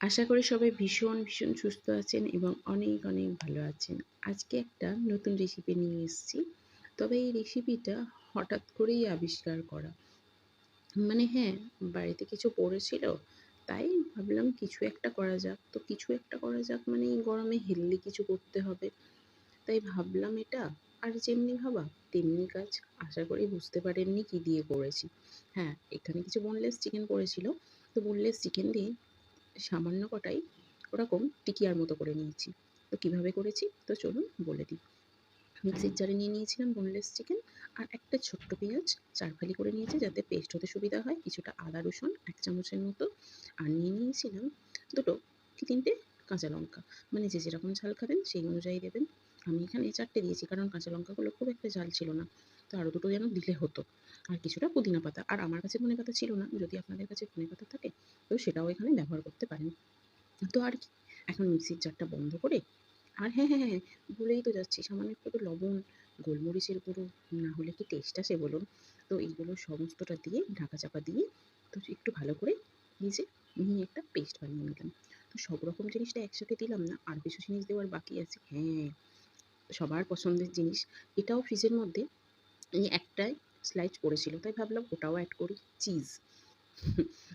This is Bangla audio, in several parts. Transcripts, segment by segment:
আশা করি সবাই ভীষণ, ভীষণ সুস্থ আছেন এবং অনেক, অনেক ভালো আছেন। আজকে একটা নতুন রেসিপি নিয়ে এসেছি। তবে এই রেসিপিটা হঠাৎ করেই আবিষ্কার করা। মানে হ্যাঁ, বাড়িতে কিছু পড়েছিল, তাই ভাবলাম কিছু একটা করা যাক। তো কিছু একটা করা যাক মানে এই গরমে হেলদি কিছু করতে হবে। তাই ভাবলাম এটা, আর যেমনি ভাবা তেমনি কাজ। আশা করি বুঝতে পারেননি কী দিয়ে করেছি। হ্যাঁ, এখানে কিছু বোনলেস চিকেন পড়েছিল। তো বোনলেস চিকেন দিয়ে সামান্য কটাই ওরকম টিকিয়ার মতো করে নিয়েছি। তো কীভাবে করেছি? তো চলুন বলে দিই। মিক্সির জারে নিয়ে নিয়েছিলাম বোনলেস চিকেন আর একটা ছোট্ট পেঁয়াজ। চারফালি করে নিয়েছি যাতে পেস্ট হতে সুবিধা হয়। কিছুটা আদা রসুন এক চামচের মতো। আর নিয়ে নিয়েছিলাম দুটো কি তিনটে? কাঁচা লঙ্কা। মানে যে যেরকম ঝাল খাবেন সেই অনুযায়ী দেবেন। আমি এখানে চারটে দিয়েছি কারণ কাঁচা লঙ্কাগুলো খুব একটা ঝাল ছিল না। তো আরও দুটো যেন দিলে হতো। আর কিছুটা পুদিনা পাতা। আর আমার কাছে ধনে পাতা ছিল না। যদি আপনাদের কাছে ধনে পাতা থাকে তো সেটাও এখানে ব্যবহার করতে পারেন। তো আর কি, এখন মিক্সির জারটা বন্ধ করে, আর হ্যাঁ হ্যাঁ হ্যাঁ ভুলেই তো যাচ্ছি, সামান্য একটু লবণ, গোলমরিচের গুঁড়ো, না হলে কি টেস্ট আসে বলুন? তো এইগুলো সমস্তটা দিয়ে ঢাকা চাপা দিয়ে তো একটু ভালো করে যে নিয়ে একটা পেস্ট বানিয়ে নিলাম। তো সব রকম জিনিসটা একসাথে দিলাম না, আর কিছু জিনিস দেওয়ার বাকি আছে হ্যাঁ সবার পছন্দের জিনিস। এটাও ফ্রিজের মধ্যে একটাই স্লাইস পড়েছিল তাই ভাবলাম ওটাও অ্যাড করি চিজ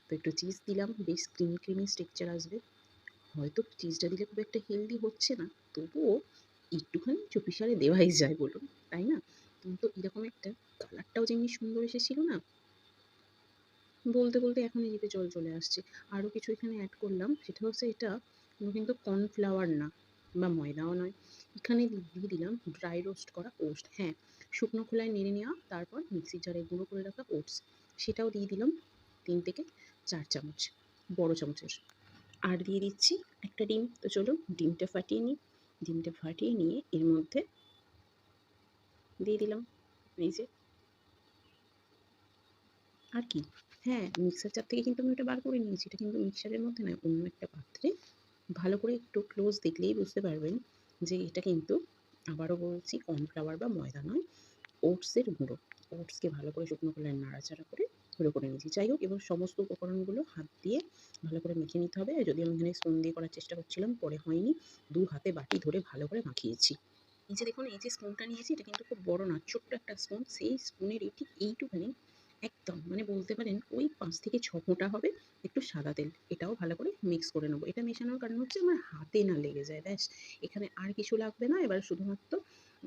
তো একটু চিজ দিলাম, বেশ ক্রিমি ক্রিমি স্ট্রেকচার আসবে। হয়তো চিজটা দিলে খুব একটা হেলদি হচ্ছে না, তবুও একটুখানি চুপিসারে দেওয়াই যায় বলুন, তাই না? তো এরকম একটা কালারটাও যেমনি সুন্দর এসেছিল না, বলতে বলতে এখন এদিকে জল চলে আসছে। আরও কিছু এখানে অ্যাড করলাম, সেটা হচ্ছে এটা কোনো কিন্তু কর্নফ্লাওয়ার না, বা ময়দাও নয়। এখানে দিয়ে দিলাম ড্রাই রোস্ট করা ওটস হ্যাঁ শুকনো খোলায় নেড়ে নেওয়া, তারপর মিক্সির জারে গুঁড়ো করে রাখা ওটস সেটাও দিয়ে দিলাম। তিন থেকে চার চামচ, বড় চামচের। আর দিয়ে দিচ্ছি একটা ডিম। তো চলো ডিমটা ফাটিয়ে নিই। ডিমটা ফাটিয়ে নিয়ে এর মধ্যে দিয়ে দিলাম এই যে আর কি। হ্যাঁ মিক্সার চার থেকে কিন্তু আমি ওটা বার করে নিয়েছি। এটা কিন্তু মিক্সারের মধ্যে নয়, অন্য একটা পাত্রে। ভালো করে একটু ক্লোজ দেখলেই বুঝতে পারবেন যে এটা কিন্তু, আবারও বলছি, কর্নফ্লাওয়ার বা ময়দা নয়, ওটসের গুঁড়ো। ওটসকে ভালো করে শুকনো করলে নাড়াচাড়া করে গুঁড়ো করে নিয়েছি। যাই হোক, এবার সমস্ত উপকরণগুলো হাত দিয়ে ভালো করে মেখে নিতে হবে। যদি আমি এখানে স্পুন দিয়ে করার চেষ্টা করছিলাম, পরে হয়নি। দু হাতে বাটি ধরে ভালো করে মাখিয়েছি। এই যে দেখুন, এই যে স্পুনটা নিয়েছি, এটা কিন্তু খুব বড় না, ছোট্ট একটা স্পুন সেই স্পুনের ঠিক এইটুখানি, একদম মানে বলতে পারেন ওই পাঁচ থেকে ছ ফোঁটা হবে একটু সাদা তেল। এটাও ভালো করে মিক্স করে নেব। এটা মেশানোর কারণ হচ্ছে আমার হাতে না লেগে যায়, ব্যাস। এখানে আর কিছু লাগবে না। এবার শুধুমাত্র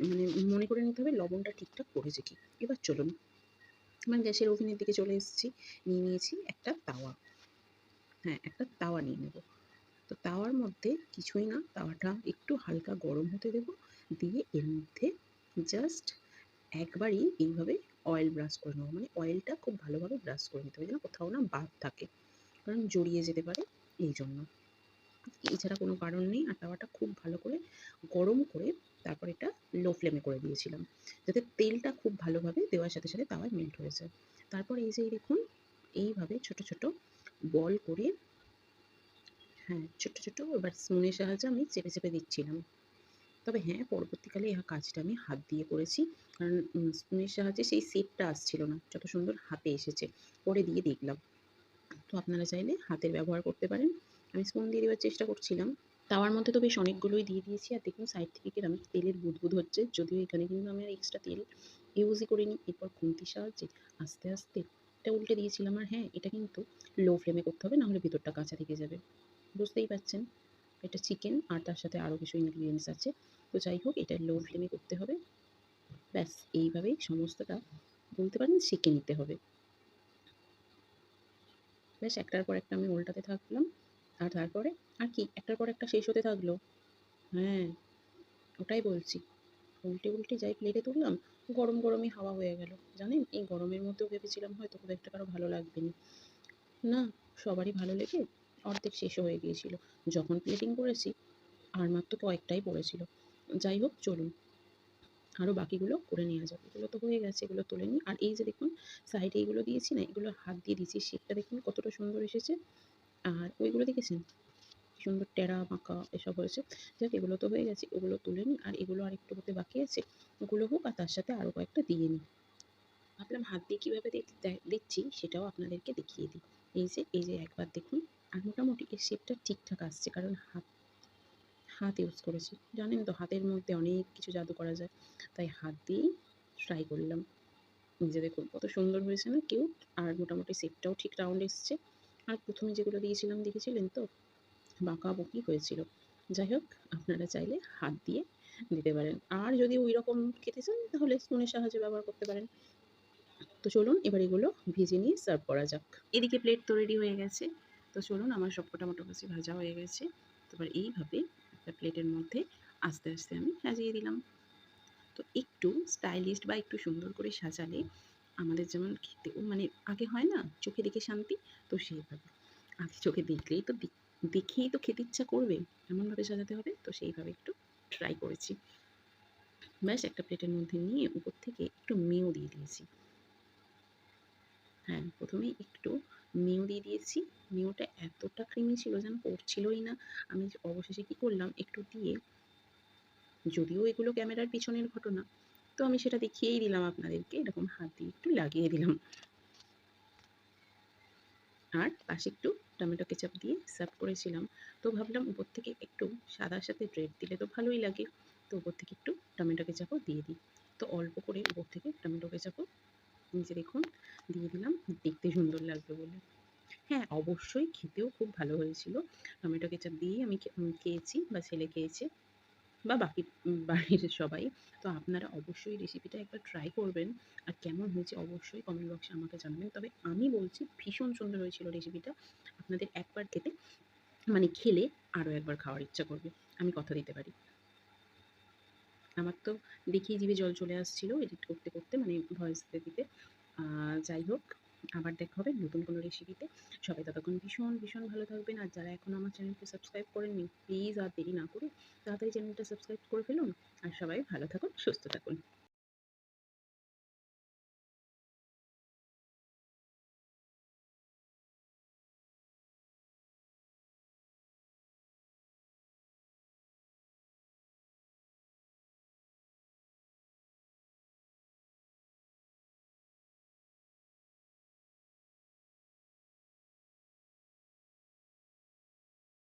মানে মনে করে নিতে হবে লবণটা ঠিকঠাক পড়েছে কি। এবার চলুন। আমার গ্যাসের ওভেনের দিকে চলে এসেছি। নিয়ে নিয়েছি একটা তাওয়া। হ্যাঁ একটা তাওয়া নিয়ে নেব। তো তাওয়ার মধ্যে কিছুই না, তাওয়াটা একটু হালকা গরম হতে দেব। দিয়ে এর মধ্যে জাস্ট একবারই এইভাবে অয়েল ব্রাশ করে নেব। মানে অয়েলটা খুব ভালোভাবে ব্রাশ করে নিতে হবে যেন কোথাও না বাদ থাকে। কারণ জড়িয়ে যেতে পারে এই জন্য। এছাড়া কোনো কারণ নেই। আর তাওয়াটা খুব ভালো করে গরম করে তারপর এটা লো ফ্লেমে করে দিয়েছিলাম। যাতে তেলটা খুব ভালোভাবে দেওয়ার সাথে সাথে তাওয়ায় মেল্ট হয়ে যায়। তারপর এই যে দেখুন, এইভাবে ছোট ছোট বল করে হ্যাঁ ছোট ছোট এবার স্পুনের সাহায্যে আমি চেপে চেপে দিচ্ছিলাম। তবে হ্যাঁ পরবর্তীকালে এই কাজটা আমি হাত দিয়ে করেছি। কারণ স্পুনের সাহায্যে সেই সেপটা আসছিল না। যত সুন্দর হাতে এসেছে। পরে দিয়ে দেখলাম। তো আপনারা চাইলে হাতের ব্যবহার করতে পারেন। আমি স্পুন দিয়ে দেওয়ার চেষ্টা করছিলাম। তাওয়ার মধ্যে তো বেশ অনেকগুলোই দিয়ে দিয়েছি। আর দেখুন সাইড থেকে কিরম তেলের বুদবুদ হচ্ছে। যদিও এখানে কিন্তু আমি আর এক্সট্রা তেল ইউজই করিনি। এরপর খুন্তির সাহায্যে আস্তে আস্তে এটা উল্টে দিয়েছিলাম। আর হ্যাঁ এটা কিন্তু লো ফ্লেমে করতে হবে, নাহলে ভিতরটা কাঁচা থেকে যাবে। বুঝতেই পারছেন? এটা চিকেন আর তার সাথে আরও কিছু ইনগ্রিডিয়েন্টস আছে। তো যাই হোক, এটা লো ফ্লেমে করতে হবে। ব্যাস, এইভাবেই সমস্তটা বলতে পারেন শিখে নিতে হবে। ব্যাস, একটার পর একটা আমি উল্টাতে থাকলাম। আর তারপরে আর কি? একটার পর একটা শেষ হতে থাকল। হ্যাঁ ওটাই বলছি। উল্টে উল্টে যাই প্লেটে তুললাম, গরম গরমই হাওয়া হয়ে গেল। জানেন, এই গরমের মধ্যেও ভেবেছিলাম হয়তো খুব একটা কারও ভালো লাগবে না না সবারই ভালো লেগে অর্ধেক শেষও হয়ে গিয়েছিল। যখন প্লেটিং করেছি, আর মাত্র কয়েকটাই পড়েছিল। যাই হোক, চলুন। আরও বাকিগুলো করে নেওয়া যাবে এগুলো তো হয়ে গেছে, এগুলো তুলে নিই। আর এই যে দেখুন সাইডে এইগুলো দিয়েছি না এগুলো হাত দিয়ে দিয়েছি। শেপটা দেখুন কতটা সুন্দর এসেছে। আর ওইগুলো দেখেছেন? সুন্দর টেরা বাঁকা এসব হয়েছে। যাক, এগুলো তো হয়ে গেছে ওগুলো তুলে নিই। আর এগুলো আর একটু হতে বাকি আছে, ওগুলো হোক, আর তার সাথে আরও কয়েকটা দিয়ে নিই। ভাবলাম হাত দিয়ে কীভাবে দিচ্ছি সেটাও আপনাদেরকে দেখিয়ে দিই। এই যে এই যে একবার দেখুন, আর মোটামুটি এর শেপটা ঠিকঠাক আসছে, কারণ হাত হাত ইউজ করেছি। জানেন তো, হাতের মধ্যে অনেক কিছু জাদু করা যায়। তাই হাত দিয়েই ট্রাই করলাম। নিজে দেখুন, কত সুন্দর হয়েছে না, কেউ? আর মোটামুটি শেপটাও ঠিক রাউন্ড এসছে। আর প্রথমে যেগুলো দিয়েছিলাম, দেখেছিলেন তো? বাঁকা বকি হয়েছিল। যাই হোক, আপনারা চাইলে হাত দিয়ে দিতে পারেন। আর যদি ওই রকম খেতে চান, তাহলে স্পুনের সাহায্যে ব্যবহার করতে পারেন। তো চলুন, এবার এগুলো ভেজে নিয়ে সার্ভ করা যাক। এদিকে প্লেট তো রেডি হয়ে গেছে। তো চলুন, আমার সবকটা মোটামুটি ভাজা হয়ে গেছে। তারপর এইভাবে একটা প্লেটের মধ্যে আস্তে আস্তে আমি সাজিয়ে দিলাম। তো একটু স্টাইলিস্ট বা একটু সুন্দর করে সাজালে আমাদের যেমন খেতে মানে আগে হয় না, চোখে দেখে শান্তি, তো সেইভাবে। আগে চোখে দেখলেই তো দেখেই তো খেতে ইচ্ছা করবে, এমনভাবে সাজাতে হবে, তো সেইভাবে একটু ট্রাই করেছি। ব্যাস, একটা প্লেটের মধ্যে নিয়ে উপর থেকে একটু মেও দিয়ে দিয়েছি। হ্যাঁ প্রথমেই একটু মেও দিয়ে দিয়েছি। মেওটা এতটা ক্রিমি ছিল যেন পড়ছিলই না। আমি অবশেষে কি করলাম, একটু দিয়ে, যদিও এগুলো ক্যামেরার পিছনের ঘটনা তো আমি সেটা দেখিয়েই দিলাম আপনাদেরকে। এরকম হাত দিয়ে একটু লাগিয়ে দিলাম। আর পাশে একটু টমেটো কেচাপ দিয়ে সার্ভ করেছিলাম। তো ভাবলাম উপর থেকে একটু সাদার সাথে ব্রেড দিলে তো ভালোই লাগে। তো উপর থেকে একটু টমেটো কেচাপও দিয়ে দিই। তো অল্প করে উপর থেকে টমেটো কেচাপও নিজে দেখুন দিয়ে দিলাম। দেখতে সুন্দর লাগবে বলে। হ্যাঁ অবশ্যই খেতেও খুব ভালো হয়েছিল। টমেটো কেচাপ দিয়েই আমি খেয়েছি বা ছেলে খেয়েছে। বা বাকি বাড়ির সবাই, তো আপনারা অবশ্যই রেসিপিটা একবার ট্রাই করবেন। আর কেমন হয়েছে অবশ্যই কমেন্ট বক্সে আমাকে জানাবেন। তবে আমি বলছি, ভীষণ সুন্দর হয়েছিল রেসিপিটা আপনাদের একবার খেতে মানে খেলে আরও একবার খাওয়ার ইচ্ছা করবে। আমি কথা দিতে পারি। আমার তো দেখেই জিভে জল চলে আসছিল এডিট করতে করতে মানে ভয়েস দিতে দিতে। যাই হোক আবার দেখা হবে নতুন কোনো রেসিপিতে সবাই ততক্ষণ ভীষণ ভীষণ ভালো থাকবেন। আর যারা এখন আমার চ্যানেলকে সাবস্ক্রাইব করেননি প্লিজ আর দেরি না করে তাড়াতাড়ি চ্যানেলটা সাবস্ক্রাইব করে ফেলুন। আর সবাই ভালো থাকুন, সুস্থ থাকুন।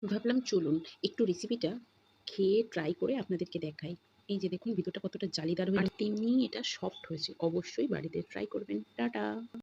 ভাবলাম চলুন একটু রেসিপিটা খেয়ে ট্রাই করে আপনাদেরকে দেখাই। এই যে দেখুন ভিতরটা কতটা জালিদার হয়ে তেমনি এটা সফট হয়েছে। অবশ্যই বাড়িতে ট্রাই করবেন। টাটা!